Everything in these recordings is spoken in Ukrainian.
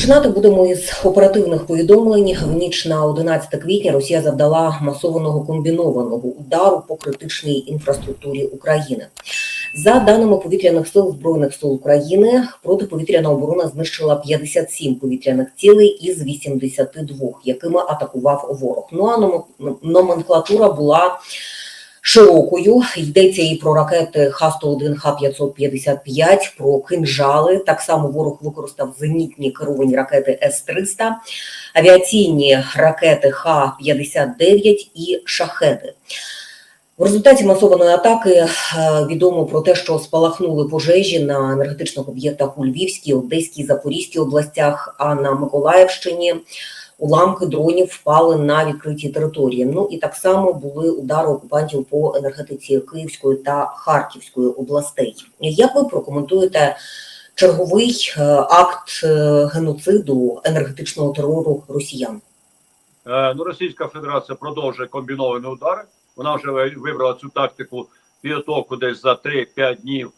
Починати будемо із оперативних повідомлень. В ніч на 11 квітня Росія завдала масованого комбінованого удару по критичній інфраструктурі України. За даними повітряних сил збройних сил України, протиповітряна оборона знищила 57 повітряних цілей із 82, якими атакував ворог. Ну а номен- номенклатура була широкою. Йдеться і про ракети Х-101, Х-555, про кинжали. Так само ворог використав зенітні керовані ракети С-300, авіаційні ракети Х-59 і шахеди. В результаті масованої атаки е, відомо про те, що спалахнули пожежі на енергетичних об'єктах у Львівській, Одеській, Запорізькій областях, а на Миколаївщині уламки дронів впали на відкритій території. Ну і так само були удари окупантів по енергетиці Київської та Харківської областей. Як ви прокоментуєте черговий е, акт е, геноциду енергетичного терору росіян? Е, Ну, Російська Федерація продовжує комбіновані удари. Вона вже вибрала цю тактику підготовку десь за 3-5 днів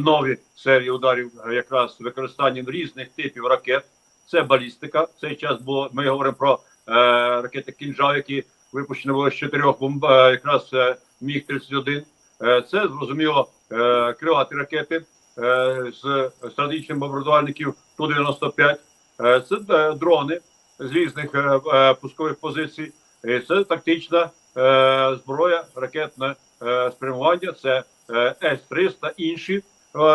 нові серії ударів, якраз використанням різних типів ракет. Це балістика. В цей час було. Ми говоримо про е, ракети кінжал, які випущені були з чотирьох бомб, е, якраз е, міг 31 Е, Це зрозуміло е, крилаті ракети е, з стратегічних бомбардувальників Ту-95. Е, Це е, дрони з різних е, е, пускових позицій. І це тактична е, зброя, ракетне е, спрямування. Це е, С-300, інші е,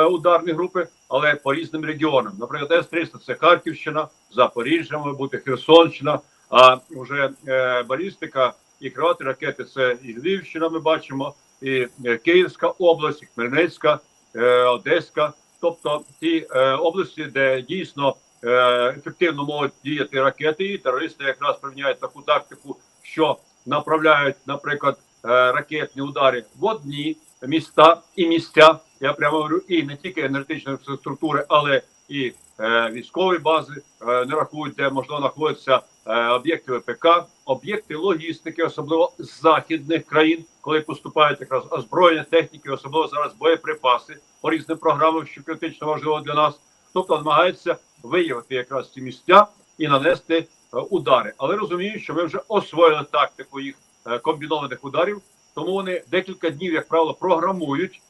ударні групи, але по різним регіонам. Наприклад, С-300 це Харківщина, Запоріжжя, може бути Херсонщина. А вже е, балістика і крилаті ракети це і Львівщина. Ми бачимо, і е, Київська область, і Хмельницька, е, Одеська. Тобто ті е, області, де дійсно е, ефективно можуть діяти ракети, і терористи якраз приміняють таку тактику, що направляють, наприклад, е, ракетні удари в одні міста і місця. Я прямо говорю, і не тільки енергетичні інфраструктури, але і е, військові бази е, не рахують, де можливо знаходяться е, об'єкти ВПК, об'єкти логістики, особливо з західних країн, коли поступають якраз озброєння техніки, особливо зараз боєприпаси по різним програмам, що критично важливо для нас. Тобто намагаються виявити якраз ці місця і нанести е, удари. Але розумію, що ми вже освоїли тактику їх е, комбінованих ударів, тому вони декілька днів, як правило, програмують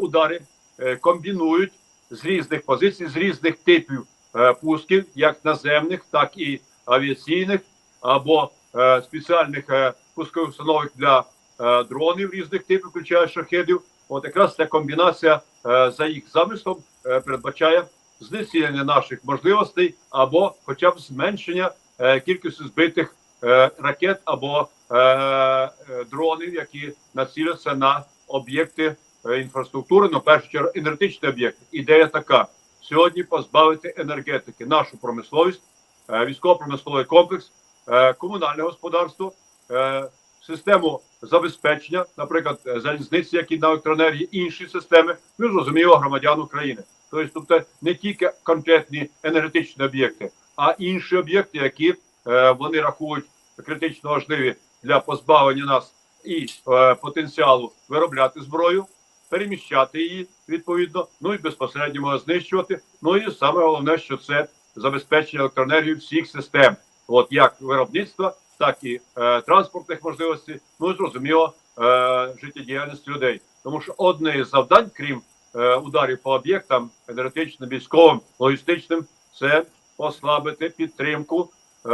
удари, е, комбінують з різних позицій, з різних типів е, пусків, як наземних, так і авіаційних, або е, спеціальних е, пускових установок для е, дронів різних типів, включаючи шахедів. От якраз ця комбінація е, за їх замислом е, передбачає знецінення наших можливостей або хоча б зменшення е, кількості збитих е, ракет або е, е, дронів, які націляться на об'єкти е, інфраструктури, ну в першу чергу енергетичні об'єкти. Ідея така: сьогодні позбавити енергетики нашу промисловість, е, військово-промисловий комплекс, е, комунальне господарство, е, систему забезпечення, наприклад, е, залізниці, які на електроенергії, інші системи, ну зрозуміло громадян України. Тобто, тобто не тільки конкретні енергетичні об'єкти, а інші об'єкти, які е, вони рахують критично важливі для позбавлення нас і е, потенціалу виробляти зброю, переміщати її відповідно, ну і безпосередньо можна знищувати. Ну і саме головне, що це забезпечення електроенергії всіх систем, от як виробництва, так і е, транспортних можливостей, ну і зрозуміло е, життєдіяльності людей. Тому що одне із завдань, крім е, ударів по об'єктам енергетичним, військовим, логістичним, це послабити підтримку е,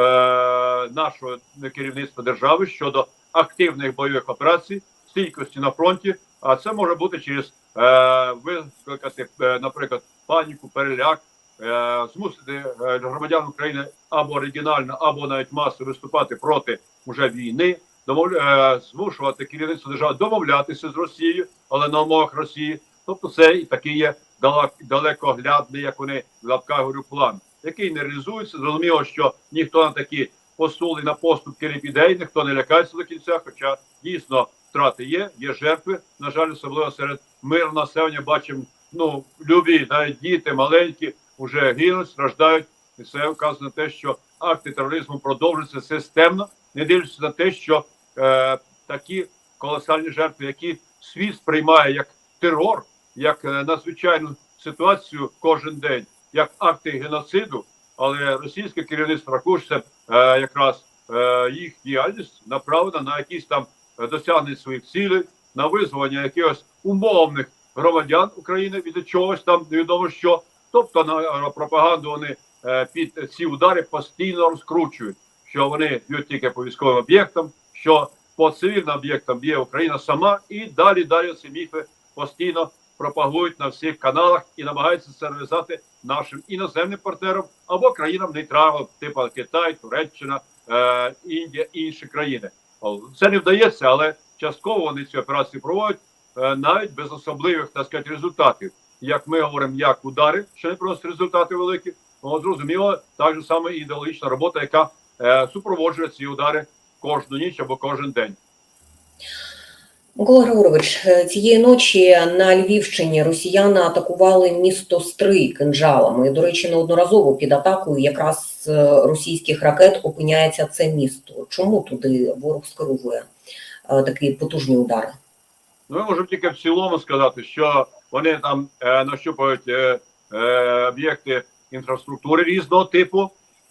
нашого керівництва держави щодо активних бойових операцій, стійкості на фронті. А це може бути через е, викликати, е, наприклад, паніку, переляк, е, змусити е, громадян України або оригінально, або навіть масово виступати проти вже війни, домов, е, змушувати керівництво держави домовлятися з Росією, але на умовах Росії. Тобто, це і такий є далек- далекоглядний, як вони в лапках говорю, план, який не реалізується. Зрозуміло, що ніхто на такі посули на поступки не піде, ніхто не лякається до кінця. Хоча дійсно втрати є, є жертви. На жаль, особливо серед мирного населення бачимо. Ну любі, навіть діти маленькі вже гинуть, страждають. І це вказує на те, що акти тероризму продовжуються системно, не дивлячись на те, що е, такі колосальні жертви, які світ сприймає як терор, як е, надзвичайну ситуацію кожен день, як акти геноциду, але російське керівництво це е, якраз е, їх діяльність направлена на якісь там досягнення своїх цілей, на визволення якихось умовних громадян України від чогось там невідомо що. Тобто на пропаганду вони е, під ці удари постійно розкручують, що вони б'ють тільки по військовим об'єктам, що по цивільним об'єктам б'є Україна сама, і далі далі ці міфи постійно пропагують на всіх каналах і намагаються це реалізувати нашим іноземним партнерам або країнам нейтралам, типу Китай, Туреччина, е, Індія і інші країни. Це не вдається, але частково вони ці операції проводять е, навіть без особливих так сказати, результатів. Як ми говоримо, як удари, що не просто результати великі, ну зрозуміло, так же саме ідеологічна робота, яка е, супроводжує ці удари кожну ніч або кожен день. Микола Григорович, е, цієї ночі на Львівщині росіяни атакували місто Стрий кинджалами. До речі, неодноразово під атакою якраз російських ракет опиняється це місто. Чому туди ворог скеровує е, такі потужні удари? Ну, ми можемо тільки в цілому сказати, що вони там е, нащупують е, е, об'єкти інфраструктури різного типу.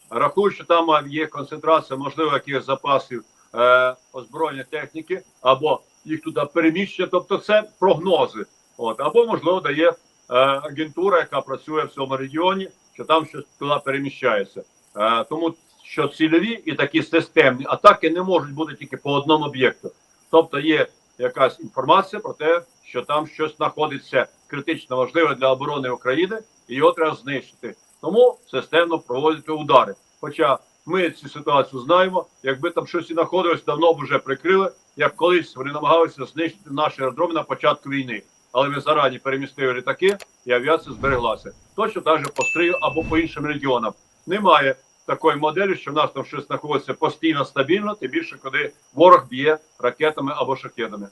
Рахують, що там е, є концентрація, можливо, якихось запасів е, озброєння техніки, або їх туди переміщення. Тобто це прогнози. От, або, можливо, дає е, агентура, яка працює в цьому регіоні, що там щось туди переміщається. Е, тому що цільові і такі системні атаки не можуть бути тільки по одному об'єкту. Тобто є якась інформація про те, що там щось знаходиться критично важливе для оборони України, і його треба знищити. Тому системно проводити удари. Хоча ми цю ситуацію знаємо, якби там щось і знаходилось, давно б вже прикрили, як колись вони намагалися знищити наші аеродроми на початку війни. Але ми зарані перемістили літаки, і авіація збереглася. Точно так же по Стрию або по іншим регіонам. Немає такої моделі, що в нас там щось знаходиться постійно стабільно, тим більше, коли ворог б'є ракетами або шахедами.